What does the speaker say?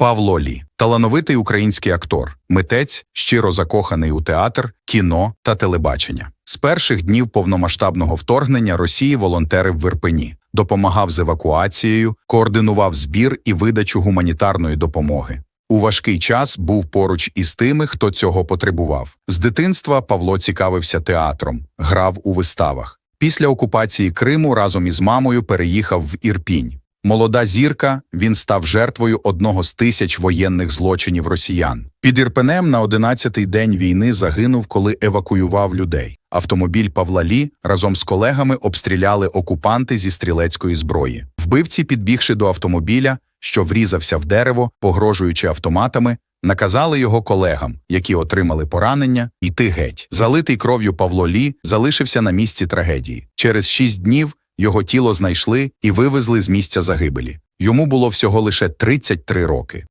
Павло Лі талановитий український актор, митець, щиро закоханий у театр, кіно та телебачення. З перших днів повномасштабного вторгнення Росії волонтерив в Ірпені, допомагав з евакуацією, координував збір і видачу гуманітарної допомоги. У важкий час був поруч із тими, хто цього потребував. З дитинства Павло цікавився театром, грав у виставах. Після окупації Криму разом із мамою переїхав в Ірпінь. Молода зірка, він став жертвою одного з тисяч воєнних злочинів росіян. Під Ірпенем на 11-й день війни загинув, коли евакуював людей. Автомобіль Павла Лі разом з колегами обстріляли окупанти зі стрілецької зброї. Вбивці, підбігши до автомобіля, що врізався в дерево, погрожуючи автоматами, наказали його колегам, які отримали поранення, йти геть. Залитий кров'ю Павло Лі залишився на місці трагедії. Через шість днів його тіло знайшли і вивезли з місця загибелі. Йому було всього лише 33 роки.